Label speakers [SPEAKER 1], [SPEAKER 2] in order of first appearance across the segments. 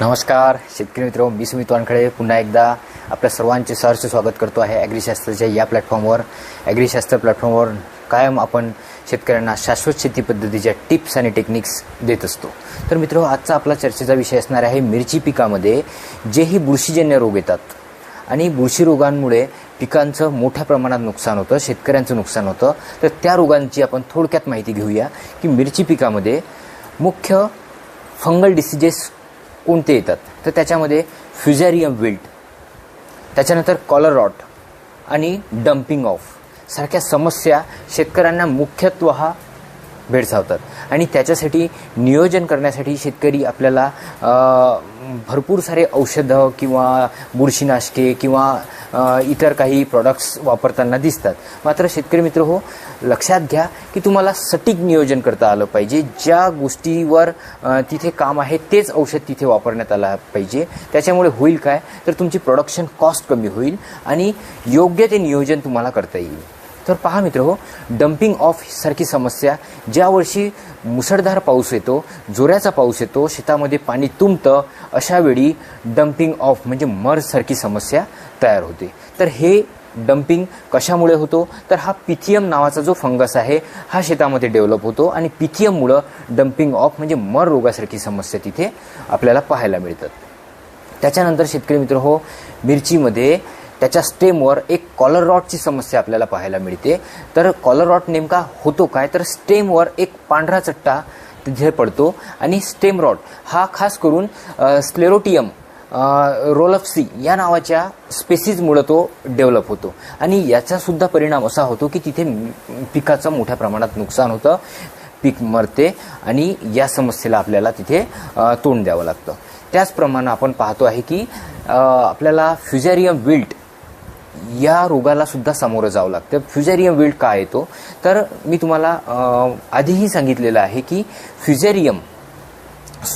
[SPEAKER 1] नमस्कार शेतकरी मित्र मी सुमित वानखडे. पुन्हा एकदा आपल्या सर्वांचे सहर्ष स्वागत करतो आहे ॲग्रीशास्त्रच्या या प्लॅटफॉर्मवर. ॲग्रीशास्त्र प्लॅटफॉर्मवर कायम आपण शेतकऱ्यांना शाश्वत शेती पद्धतीच्या टिप्स आणि टेक्निक्स देत असतो. तर मित्र आजचा आपला चर्चेचा विषय असणार आहे मिरची पिकामध्ये जेही बुरशीजन्य रोग येतात आणि बुरशी रोगांमुळे पिकांचं मोठ्या प्रमाणात नुकसान होतं शेतकऱ्यांचं नुकसान होतं. तर त्या रोगांची आपण थोडक्यात माहिती घेऊया की मिरची पिकामध्ये मुख्य फंगल डिसिजेस कोणते येतात. तर त्याच्यामध्ये फ्युझॅरियम विल्ट त्याच्यानंतर कॉलर रॉट आणि डम्पिंग ऑफ सारख्या समस्या शेतकऱ्यांना मुख्यत्व हा भेडसावतात. आणि त्याच्यासाठी नियोजन करण्यासाठी शेतकरी आपल्याला भरपूर सारे औषधं किंवा बुरशीनाशके किंवा इतर काही प्रॉडक्ट्स वापरताना दिसतात. मात्र शेतकरी मित्र हो लक्षात घ्या की तुम्हाला सटीक नियोजन करता आलं पाहिजे. ज्या गोष्टीवर तिथे काम आहे तेच औषध तिथे वापरण्यात आलं पाहिजे. त्याच्यामुळे होईल काय? तर तुमची प्रोडक्शन कॉस्ट कमी होईल आणि योग्य ते नियोजन तुम्हाला करता येईल. तर पहा मित्र हो डम्पिंग ऑफ सारखी समस्या. ज्या वर्षी मुसळधार पाऊस येतो जोऱ्याचा पाऊस येतो शेतामध्ये पाणी तुंबतं अशा वेळी डम्पिंग ऑफ म्हणजे मरसारखी समस्या तयार होते. तर हे डम्पिंग कशामुळे होतो? तर हा पिथियम नावाचा जो फंगस आहे हा शेतामध्ये डेव्हलप होतो आणि पिथियममुळं डम्पिंग ऑफ म्हणजे मर रोगासारखी समस्या तिथे आपल्याला पाहायला मिळतात. त्याच्यानंतर शेतकरी मित्र हो मिरचीमध्ये त्याच्या स्टेमवर एक कॉलर रॉटची समस्या आपल्याला पाहायला मिळते. तर कॉलर रॉट नेमका होतो काय? तर स्टेमवर एक पांढरा चट्टा तिथे पडतो आणि स्टेम रॉट हा खास करून स्लेरोटियम रोलफसी या नावाच्या स्पेसीजमुळं तो डेव्हलप होतो. आणि याचासुद्धा परिणाम असा होतो की तिथे पिकाचं मोठ्या प्रमाणात नुकसान होतं पीक मरते आणि या समस्येला आपल्याला तिथे तोंड द्यावं लागतं. त्याचप्रमाणे आपण पाहतो आहे की आपल्याला फ्युजेरियम विल्ट या रोगाला सुद्धा सामोरं जावं लागतं. फ्युजेरियम विल्ट काय येतो? तर मी तुम्हाला आधीही सांगितलेलं आहे की फ्युजेरियम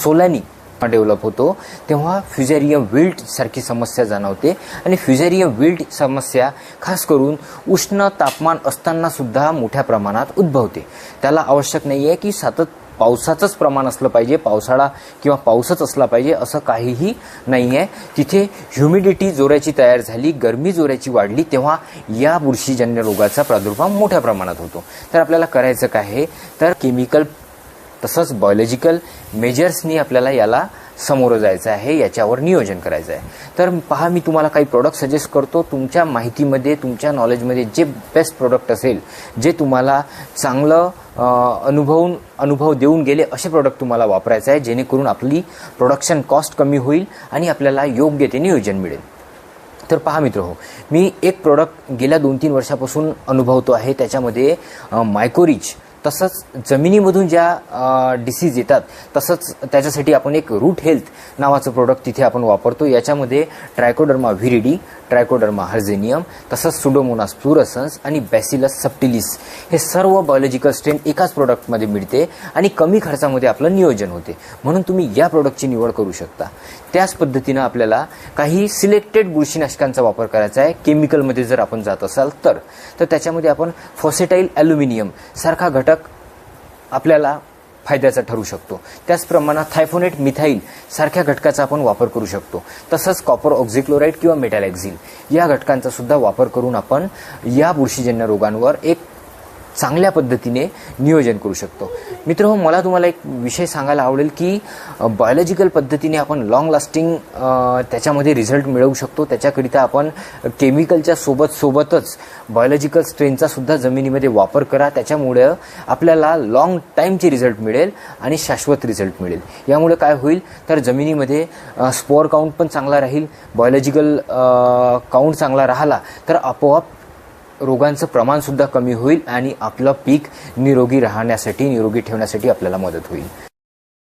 [SPEAKER 1] सोलानी डेव्हलप होतो. तेव्हा फ्युजेरियम विल्ट सारखी समस्या जाणवते. आणि फ्युजेरियम विल्ट समस्या खास करून उष्ण तापमान असताना सुद्धा मोठ्या प्रमाणात उद्भवते. त्याला आवश्यक नाही आहे की सातत पावसाचंच प्रमाण असलं पाहिजे पावसाळा किंवा पाऊसच असला पाहिजे असं काहीही नाही आहे तिथे ह्युमिडिटी जोऱ्याची तयार झाली गरमी जोऱ्याची वाढली तेव्हा या बुरशीजन्य रोगाचा प्रादुर्भाव मोठ्या प्रमाणात होतो. तर आपल्याला करायचं काय आहे? तर केमिकल तसंच बायोलॉजिकल मेजर्सनी आपल्याला याला समोरं जायचं आहे याच्यावर नियोजन करायचं आहे. तर पहा मी तुम्हाला काही प्रोडक्ट सजेस्ट करतो. तुमच्या माहितीमध्ये तुमच्या नॉलेजमध्ये जे बेस्ट प्रोडक्ट असेल जे तुम्हाला चांगलं अनुभवून अनुभव देऊन गेले असे प्रोडक्ट तुम्हाला वापरायचं आहे जेणेकरून आपली प्रोडक्शन कॉस्ट कमी होईल आणि आपल्याला योग्य ते नियोजन मिळेल. तर पहा मित्र हो मी एक प्रोडक्ट गेल्या दोन तीन वर्षापासून अनुभवतो आहे. त्याच्यामध्ये मायकोरिच तसंच जमिनीमधून ज्या डिसीज येतात तसंच त्याच्यासाठी आपण एक रूट हेल्थ नावाचं प्रोडक्ट तिथे आपण वापरतो. याच्यामध्ये ट्रायकोडर्मा व्हिरिडी ट्रायकोडर्मा हर्झेनियम तसंच सुडोमोनास फ्लुरसन्स आणि बॅसिलस सप्टिलिस हे सर्व बायोलॉजिकल स्ट्रेन एकाच प्रोडक्टमध्ये मिळते आणि कमी खर्चामध्ये आपलं नियोजन होते. म्हणून तुम्ही या प्रोडक्टची निवड करू शकता. त्याच पद्धतीनं आपल्याला काही सिलेक्टेड बुरशीनाशकांचा वापर करायचा आहे. केमिकलमध्ये जर आपण जात असाल तर तर त्याच्यामध्ये आपण फॉसेटाईल ॲल्युमिनियम सारखा घटक आपल्याला फायद्याचा ठरू शकतो. त्याचप्रमाणे थायफोनेट मिथाईल सारख्या घटकाचा आपण वापर करू शकतो. तसंच कॉपर ऑक्झिक्लोराईड किंवा मेटॅलॅक्झिल या घटकांचा सुद्धा वापर करून आपण या बुरशीजन्य रोगांवर एक चांगल्या पद्धतीने नियोजन करू शकतो. मित्र हो मला तुम्हाला एक विषय सांगायला आवडेल की बायोलॉजिकल पद्धतीने आपण लॉंग लास्टिंग त्याच्यामध्ये रिझल्ट मिळवू शकतो. त्याच्याकरिता आपण केमिकलच्या सोबत सोबतच बायोलॉजिकल स्ट्रेनचा सुद्धा जमिनीमध्ये वापर करा. त्याच्यामुळे आपल्याला लॉंग टाईमचे रिझल्ट मिळेल आणि शाश्वत रिझल्ट मिळेल. यामुळे काय होईल? तर जमिनीमध्ये स्पोअर काउंट पण चांगला राहील. बायोलॉजिकल काउंट चांगला राहिला तर आपोआप रोगांचं प्रमाणसुद्धा कमी होईल आणि आपलं पीक निरोगी राहण्यासाठी निरोगी ठेवण्यासाठी आपल्याला मदत होईल.